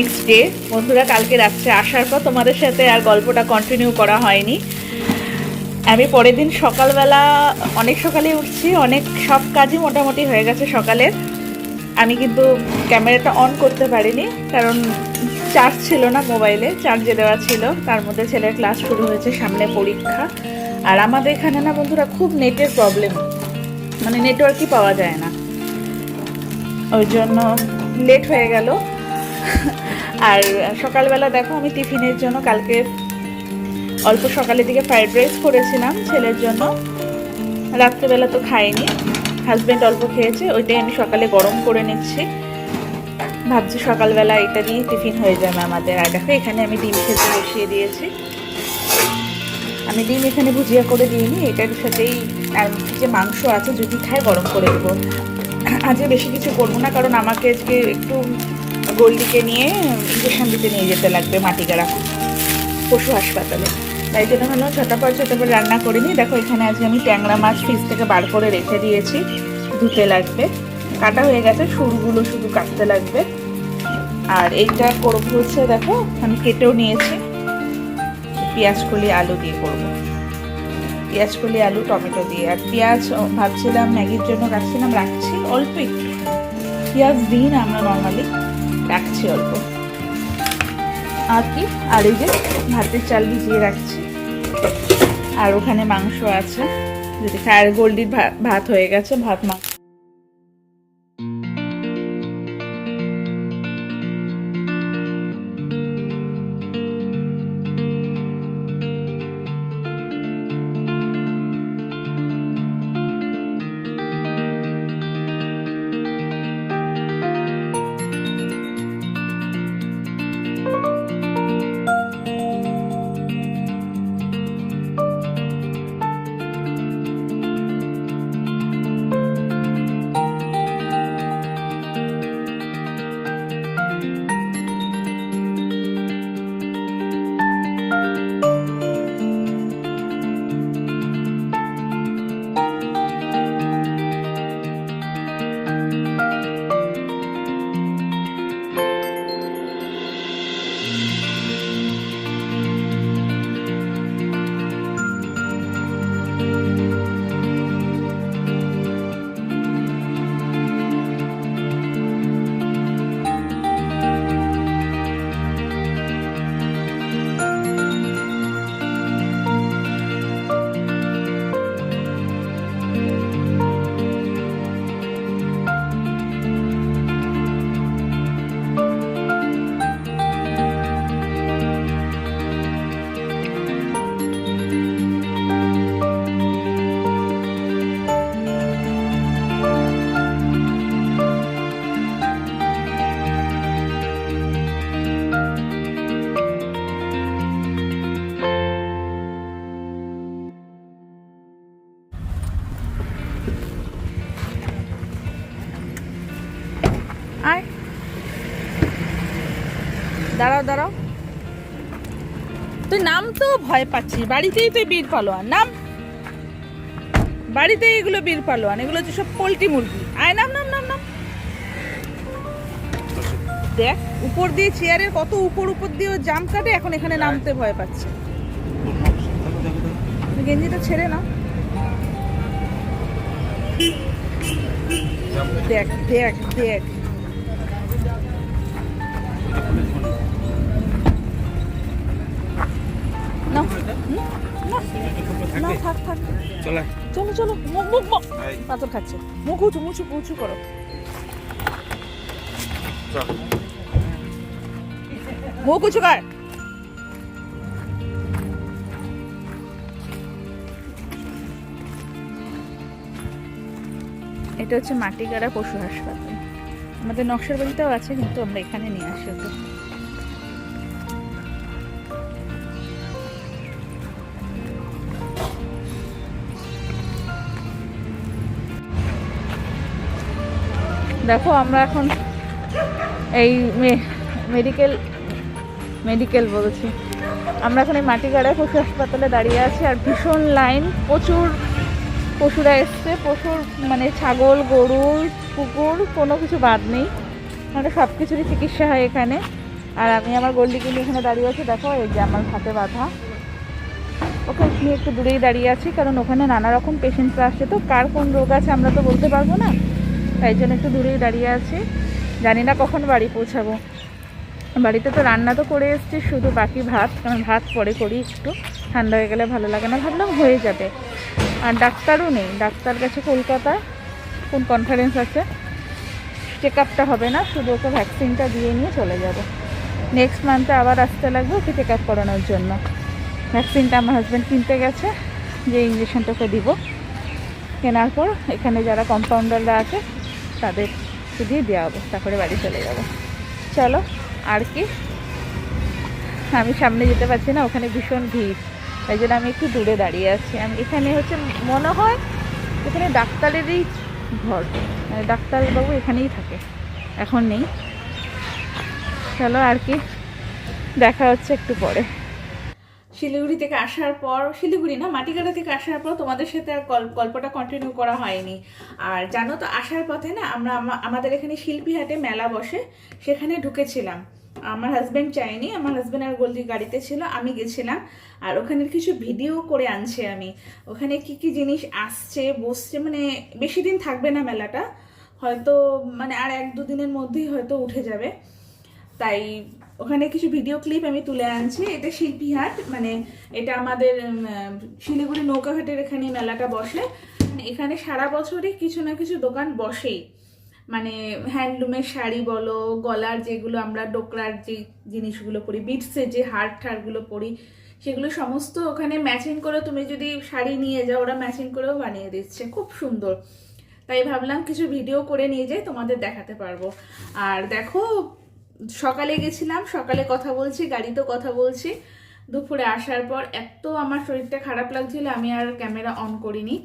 Next day বন্ধুরা কালকে রাত্রে আসার পর তোমাদের সাথে আর গল্পটা কন্টিনিউ করা হয়নি। আমি পরের দিন সকালবেলা অনেক সকালে উঠছি, অনেক সব কাজই মোটামুটি হয়ে গেছে সকালের। আমি কিন্তু ক্যামেরাটা অন করতে পারিনি, কারণ চার্জ ছিল না মোবাইলে চার্জে দেওয়া ছিল। তার মধ্যে ছেলের ক্লাস শুরু হয়েছে সামনে পরীক্ষা। আর আমাদের এখানে না বন্ধুরা খুব নেটের প্রবলেম মানে নেটওয়ার্কই পাওয়া যায় না। ওই জন্য লেট হয়ে গেল। আর সকালবেলা দেখো আমি টিফিনের জন্য কালকে অল্প সকালের দিকে ফ্রাইড রাইস করেছিলাম ছেলের জন্য। রাত্রেবেলা তো খাইনি। হাজব্যান্ড অল্প খেয়েছে, ওইটাই আমি সকালে গরম করে নিচ্ছি। ভাবছি সকালবেলা এটা দিয়ে টিফিন হয়ে যাবে আমাদের। আর দেখো এখানে আমি ডিম খেতে বসিয়ে দিয়েছি। আমি ডিম এখানে ভুজিয়া করে দিইনি, এটার সাথেই আর যে মাংস আছে যদি খায় গরম করে দেবো। আজকে বেশি কিছু করব না, কারণ আমাকে আজকে একটু গোল্ডিকে নিয়ে ইঞ্জেকশন দিতে নিয়ে যেতে লাগবে মাটিগাড়া পশু হাসপাতালে। তাই জন্য হলো ছোটাপট ছোটাপট রান্না করিনি দেখো এখানে আজকে আমি ট্যাংরা মাছ ফ্রিজ থেকে বার করে রেখে দিয়েছি, ধুতে লাগবে। কাটা হয়ে গেছে সুরগুলো শুধু কাটতে লাগবে। আর এইটা করব হচ্ছে, দেখো, আমি কেটেও নিয়েছি। পেঁয়াজ, কলি, আলু দিয়ে করব। পেঁয়াজ, কলি, আলু, টমেটো দিয়ে। আর পেঁয়াজ ভাবছিলাম ম্যাগির জন্য রাখছিলাম, রাখছি অল্প একটু। পেঁয়াজ দিই না আমরা নর্মালি রাখছি অল্প। আর কি? আর এই যে ভাতের চাল ভিজিয়ে রাখছি। আর ওখানে মাংস আছে। যদি আর গোল্ডির ভাত হয়ে গেছে, ভাত মাংস দাঁড়াও দাঁড়াও। তুই নাম তো ভয় পাচ্ছিস। বাড়িতেই তুই বীর পালোয়ান। নাম? বাড়িতে এগুলো বীর পালোয়ান। এগুলো হচ্ছে সব পোলট্রি মুরগি। আয় নাম নাম নাম নাম। দেখ উপর দিয়ে চেয়ারের কত উপর উপর দিয়ে জাম কাটে এখন এখানে নামতে ভয় পাচ্ছে। গেঞ্জিটা ছেড়ে নাও। দেখ দেখ দেখ। না না থাক থাক। চলে। চলো চলো মুখ মুখ মুখ। পাথর খাচ্ছে। মুখ উঁচু মুচু উঁচু করো। চল। মুখ উঁচু কর। এটা হচ্ছে মাটিগাড়া পশু হাসপাতাল। আমাদের নকশার বাড়িতেও আছে কিন্তু আমরা এখানে নিয়ে আসি ওকে। দেখো, আমরা এখন এই মেডিকেল মেডিকেল বলেছি। আমরা এখন এই মাটিগাড়ায় পশু হাসপাতালে দাঁড়িয়ে আছি আর ভীষণ লাইন প্রচুর পশুরা এসছে। পশুর মানে ছাগল গরু কুকুর, কোনো কিছু বাদ নেই। মানে সব কিছুরই চিকিৎসা হয় এখানে। আর আমি আমার গোল্ডিকে নিয়ে এখানে দাঁড়িয়ে আছি। দেখো, এই যে আমার হাতে বাঁধা। ওকে নিয়ে একটু দূরেই দাঁড়িয়ে আছি, কারণ ওখানে নানা রকম পেশেন্টরা আসছে। তো কার কোন রোগ আছে আমরা তো বলতে পারব না। তাই জন্য একটু দূরেই দাঁড়িয়ে আছি। জানি না কখন বাড়ি পৌঁছাবো। বাড়িতে তো রান্না তো করে এসছি, শুধু বাকি ভাত, কারণ ভাত পরে করি একটু। ঠান্ডা হয়ে গেলে ভালো লাগে, না ভাবলাম হয়ে যাবে। আর ডাক্তারও নেই, ডাক্তার গেছে কলকাতায় কোন কনফারেন্স আছে? চেক আপটা হবে না, শুধু ওকে ভ্যাকসিনটা দিয়ে নিয়ে চলে যাব। নেক্সট মান্থে আবার আসতে লাগবে ওকে চেক আপ করানোর জন্য। ভ্যাকসিনটা আমার হাজব্যান্ড কিনতে গেছে, যে ইঞ্জেকশনটা ওকে দিব। কেনার পর এখানে যারা কম্পাউন্ডাররা আছে তাদের দিয়ে দেওয়া হব, তারপরে বাড়ি চলে যাব। চলো, আর কি? আমি সামনে যেতে পারছি না, ওখানে ভীষণ ভিড়। তাই জন্য আমি একটু দূরে দাঁড়িয়ে আছি। আমি এখানে হচ্ছে মনে হয় এখানে ডাক্তারেরই ঘর। মানে ডাক্তারবাবু এখানেই থাকে, এখন নেই। চলো, আর কি? দেখা হচ্ছে একটু পরে। শিলিগুড়ি থেকে আসার পর, শিলিগুড়ি না, মাটিকাটা থেকে আসার পর তোমাদের সাথে আর গল- গল্পটা কন্টিনিউ করা হয়নি। আর জানো তো, আসার পথে না, আমরা আমাদের এখানে শিল্পীহাটে মেলা বসে, সেখানে ঢুকেছিলাম। আমার হাজব্যান্ড চাইনি আমার হাজব্যান্ড আর গোল্দি গাড়িতে ছিল, আমি গেছিলাম। আর ওখানের কিছু ভিডিও করে আনছি আমি। ওখানে কি কি জিনিস আসছে, বসছে মানে বেশি দিন থাকবে না মেলাটা। হয়তো মানে আর এক দুদিনের মধ্যেই হয়তো উঠে যাবে। তাই ওখানে কিছু ভিডিও ক্লিপ আমি তুলে আনছি। এটা শিল্পীহাট মানে এটা আমাদের শিলিগুড়ি নৌকাঘাটের এখানে মেলাটা বসে। এখানে সারা বছরই কিছু না কিছু দোকান বসেই। মানে হ্যান্ডলুমের শাড়ি বলো, গলার যেগুলো আমরা ডোকরার যে জিনিসগুলো পরি বিটসের যে হার ঠারগুলো পরি, সেগুলো সমস্ত ওখানে ম্যাচিং করে তুমি যদি শাড়ি নিয়ে যাও, ওরা ম্যাচিং করেও বানিয়ে দিচ্ছে। খুব সুন্দর। তাই ভাবলাম কিছু ভিডিও করে নিয়ে যাই তোমাদের দেখাতে পারব। আর দেখো সকালে গেছিলাম, সকালে কথা বলছি, গাড়িতেও কথা বলছি। দুপুরে আসার পর এত আমার শরীরটা খারাপ লাগছিল, আমি আর ক্যামেরা অন করিনি।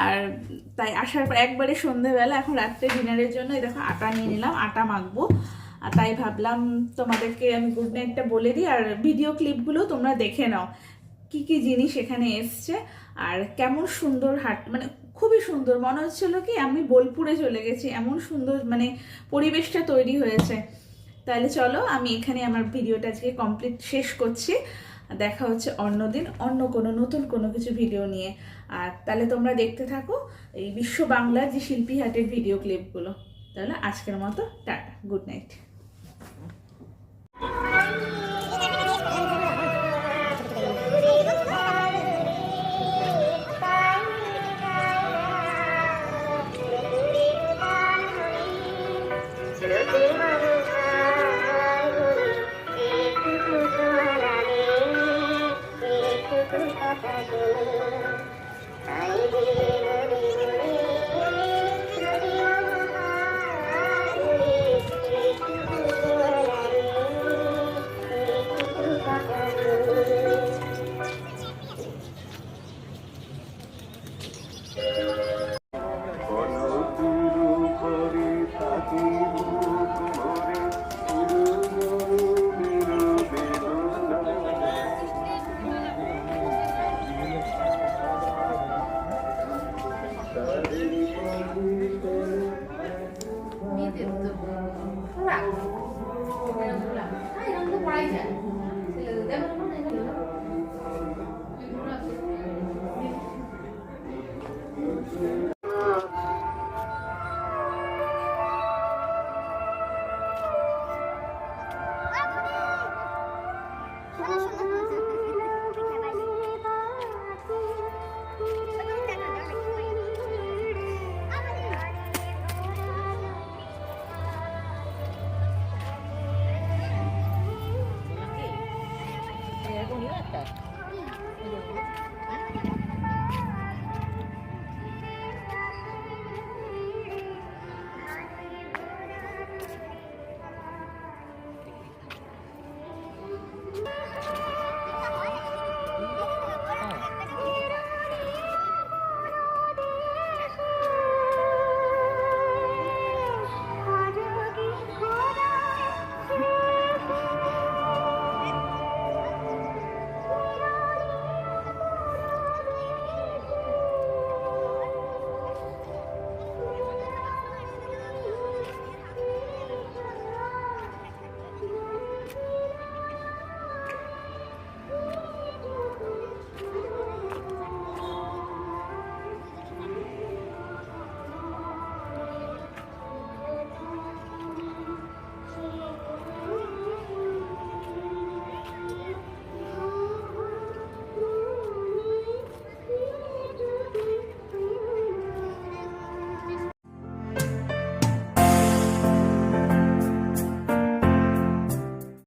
আর তাই আসার পর একবারে সন্ধেবেলা, এখন রাত্রে ডিনারের জন্য দেখো আটা নিয়ে নিলাম, আটা মাখবো। আর তাই ভাবলাম তোমাদেরকে আমি গুড নাইটটা বলে দিই, আর ভিডিও ক্লিপগুলো তোমরা দেখে নাও, কি কি জিনিস এখানে এসছে, আর কেমন সুন্দর হাট মানে খুবই সুন্দর। মনে হচ্ছিল কি আমি বোলপুরে চলে গেছি, এমন সুন্দর মানে পরিবেশটা তৈরি হয়েছে। তাহলে চলো, আমি এখানে আমার ভিডিওটা আজকে কমপ্লিট শেষ করছি। দেখা হচ্ছে অন্য দিন, অন্য কোনো নতুন কোনো কিছু ভিডিও নিয়ে। আর তাহলে তোমরা দেখতে থাকো এই বিশ্ব বাংলার যে শিল্পী হাটের ভিডিও ক্লিপগুলো। তাহলে আজকের মতো টাটা, গুড নাইট।